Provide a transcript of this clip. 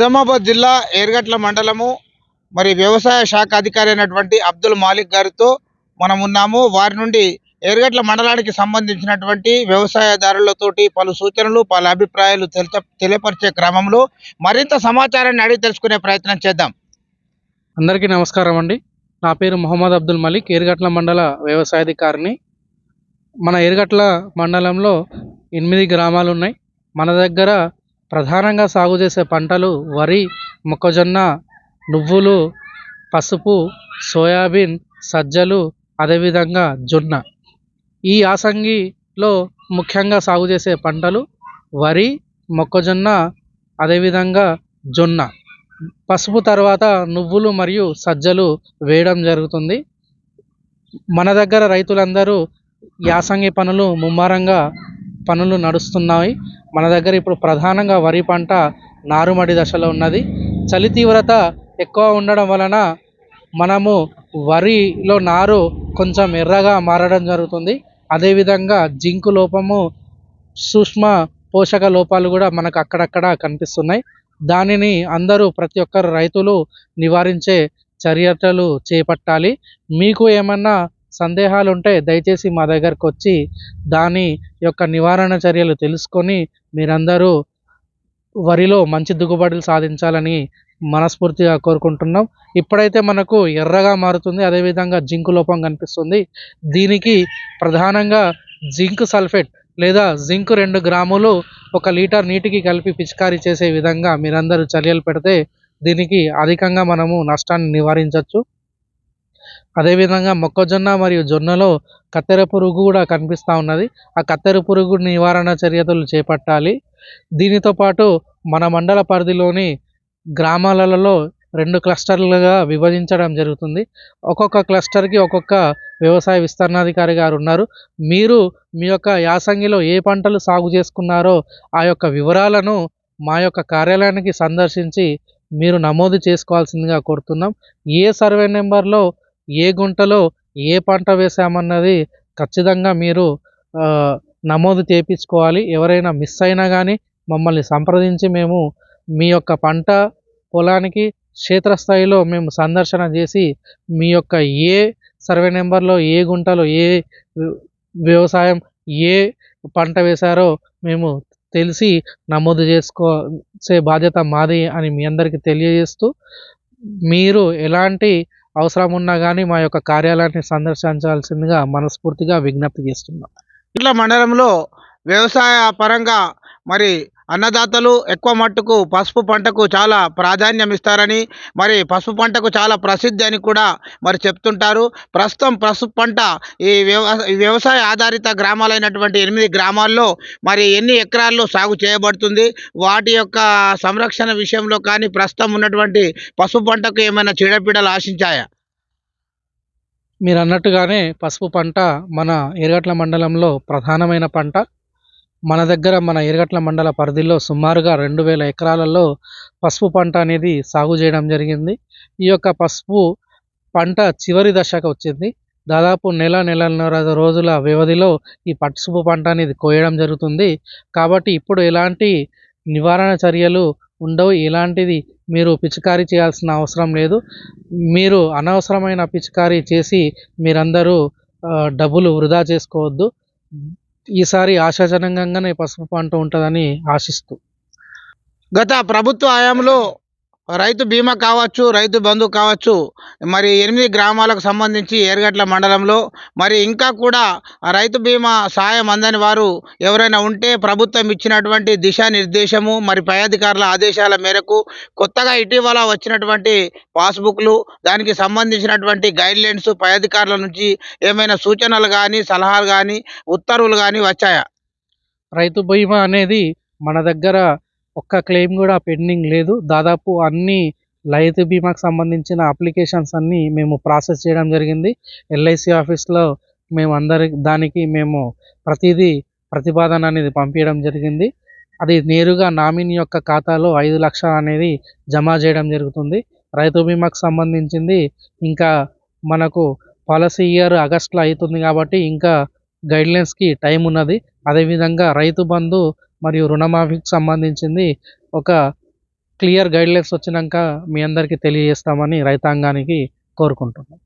నిజామాబాద్ జిల్లా ఏర్గట్ల మండలము మరి వ్యవసాయ శాఖ అధికారి అయినటువంటి అబ్దుల్ మాలిక్ గారితో మనం ఉన్నాము వారి నుండి ఏర్గట్ల మండలానికి సంబంధించినటువంటి వ్యవసాయదారులతోటి పలు సూచనలు పలు అభిప్రాయాలు తెలియపరిచే క్రమంలో మరింత సమాచారాన్ని అడిగి తెలుసుకునే ప్రయత్నం చేద్దాం. అందరికీ నమస్కారం అండి. నా పేరు మొహమ్మద్ అబ్దుల్ మలిక్ ఏరుగట్ల మండల వ్యవసాయాధికారిని. మన ఏరుగట్ల మండలంలో ఎనిమిది గ్రామాలు ఉన్నాయి. మన దగ్గర ప్రధానంగా సాగు చేసే పంటలు వరి మొక్కజొన్న నువ్వులు పసుపు సోయాబీన్ సజ్జలు అదేవిధంగా జొన్న. ఈ యాసంగిలో ముఖ్యంగా సాగు చేసే పంటలు వరి మొక్కజొన్న అదేవిధంగా జొన్న. పసుపు తర్వాత నువ్వులు మరియు సజ్జలు వేయడం జరుగుతుంది. మన దగ్గర రైతులందరూ యాసంగి పనులు ముమ్మరంగా పనులు నడుస్తున్నాయి. మన దగ్గర ఇప్పుడు ప్రధానంగా వరి పంట నారుమడి దశలో ఉన్నది. చలి తీవ్రత ఎక్కువ ఉండడం వలన మనము వరిలో నారు కొంచెం ఎర్రగా మారడం జరుగుతుంది. అదేవిధంగా జింకు లోపము సూక్ష్మ పోషక లోపాలు కూడా మనకు అక్కడక్కడ కనిపిస్తున్నాయి. దానిని అందరూ ప్రతి ఒక్కరు రైతులు నివారించే చర్యలు చేపట్టాలి. మీకు ఏమన్నా సందేహాలు ఉంటే దయచేసి మా దగ్గరకు వచ్చి దాని యొక్క నివారణ చర్యలు తెలుసుకొని మీరందరూ వరిలో మంచి దిగుబడులు సాధించాలని మనస్ఫూర్తిగా కోరుకుంటున్నాం. ఇప్పుడైతే మనకు ఎర్రగా మారుతుంది అదేవిధంగా జింకు లోపం కనిపిస్తుంది. దీనికి ప్రధానంగా జింక్ సల్ఫేట్ లేదా జింక్ రెండు గ్రాములు ఒక లీటర్ నీటికి కలిపి పిచికారీ చేసే విధంగా మీరందరూ చర్యలు పెడితే దీనికి అధికంగా మనము నష్టాన్ని నివారించవచ్చు అదేవిధంగా మొక్కజొన్న మరియు జొన్నలో కత్తెర పురుగు కూడా కనిపిస్తూ ఉన్నది. ఆ కత్తెర పురుగు నివారణ చర్యలు చేపట్టాలి. దీనితో పాటు మన మండల పరిధిలోని గ్రామాలలో రెండు క్లస్టర్లుగా విభజించడం జరుగుతుంది. ఒక్కొక్క క్లస్టర్కి ఒక్కొక్క వ్యవసాయ విస్తరణాధికారి గారు ఉన్నారు. మీరు మీ యొక్క యాసంగిలో ఏ పంటలు సాగు చేసుకున్నారో ఆ యొక్క వివరాలను మా యొక్క కార్యాలయానికి సందర్శించి మీరు నమోదు చేసుకోవాల్సిందిగా కోరుతున్నాం. ఏ సర్వే నెంబర్లో ఏ గుంటలో ఏ పంట వేసామన్నది ఖచ్చితంగా మీరు నమోదు చేయించుకోవాలి ఎవరైనా మిస్ అయినా కానీ మమ్మల్ని సంప్రదించి మేము మీ యొక్క పంట పొలానికి క్షేత్రస్థాయిలో మేము సందర్శన చేసి మీ యొక్క ఏ సర్వే నెంబర్లో ఏ గుంటలో ఏ వ్యవసాయం ఏ పంట వేశారో మేము తెలిసి నమోదు చేసుకోసే బాధ్యత మాది అని మీ అందరికీ తెలియజేస్తూ మీరు ఎలాంటి అవసరం ఉన్నా కానీ మా యొక్క కార్యాలయాన్ని సందర్శించాల్సిందిగా మనస్ఫూర్తిగా విజ్ఞప్తి చేస్తున్నాం. ఇట్లా మండలంలో వ్యవసాయ పరంగా మరి అన్నదాతలు ఎక్కువ మట్టుకు పసుపు పంటకు చాలా ప్రాధాన్యం ఇస్తారని మరి పసుపు పంటకు చాలా ప్రసిద్ధి అని కూడా మరి చెప్తుంటారు. ప్రస్తుతం పసుపు పంట ఈ వ్యవ ఈ వ్యవసాయ ఆధారిత గ్రామాలైనటువంటి ఎనిమిది గ్రామాల్లో మరి ఎన్ని ఎకరాల్లో సాగు చేయబడుతుంది వాటి యొక్క సంరక్షణ విషయంలో కానీ ప్రస్తుతం ఉన్నటువంటి పసుపు పంటకు ఏమైనా చీడపీడలు ఆశించాయా? మీరు అన్నట్టుగానే పసుపు పంట మన ఎరగట్ల మండలంలో ప్రధానమైన పంట. మన దగ్గర మన ఎరగట్ల మండల పరిధిలో సుమారుగా రెండు వేల ఎకరాలలో పసుపు పంట అనేది సాగు చేయడం జరిగింది. ఈ యొక్క పసుపు పంట చివరి దశకు వచ్చింది. దాదాపు నెల నెలన్నర రోజుల వ్యవధిలో ఈ పసుపు పంట అనేది కోయడం జరుగుతుంది. కాబట్టి ఇప్పుడు ఎలాంటి నివారణ చర్యలు ఉండవు. ఎలాంటిది మీరు పిచికారీ చేయాల్సిన అవసరం లేదు. మీరు అనవసరమైన పిచికారీ చేసి మీరందరూ డబ్బులు వృధా చేసుకోవద్దు. ఈసారి ఆశాజనకంగానే పసుపు పంట ఉంటుందని ఆశిస్తూ. గత ప్రభుత్వ హయాంలో రైతు బీమా కావచ్చు రైతు బంధు కావచ్చు మరి ఎనిమిది గ్రామాలకు సంబంధించి ఏర్గట్ల మండలంలో మరి ఇంకా కూడా రైతు బీమా సాయం అందని వారు ఎవరైనా ఉంటే ప్రభుత్వం ఇచ్చినటువంటి దిశానిర్దేశము మరి పై అధికారుల ఆదేశాల మేరకు కొత్తగా ఇటీవల వచ్చినటువంటి పాస్బుక్లు దానికి సంబంధించినటువంటి గైడ్లైన్స్ పై అధికారుల నుంచి ఏమైనా సూచనలు కానీ సలహాలు కానీ ఉత్తర్వులు కానీ వచ్చాయా? రైతు బీమా అనేది మన దగ్గర ఒక్క క్లెయిమ్ కూడా పెండింగ్ లేదు. దాదాపు అన్ని రైతు బీమాకు సంబంధించిన అప్లికేషన్స్ అన్నీ మేము ప్రాసెస్ చేయడం జరిగింది. ఎల్ఐసి ఆఫీస్లో మేము అందరి దానికి మేము ప్రతిదీ ప్రతిపాదన అనేది పంపించడం జరిగింది. అది నేరుగా నామినీ యొక్క ఖాతాలో ఐదు లక్షలు అనేది జమ చేయడం జరుగుతుంది. రైతు బీమాకు సంబంధించింది ఇంకా మనకు పాలసీ ఇయర్ ఆగస్ట్లో అవుతుంది కాబట్టి ఇంకా గైడ్లైన్స్కి టైం ఉన్నది. అదేవిధంగా రైతు బంధు మరియు రుణమాఫీకి సంబంధించింది ఒక క్లియర్ గైడ్లైన్స్ వచ్చినాక మీ అందరికీ తెలియజేస్తామని రైతాంగానికి కోరుకుంటున్నాం.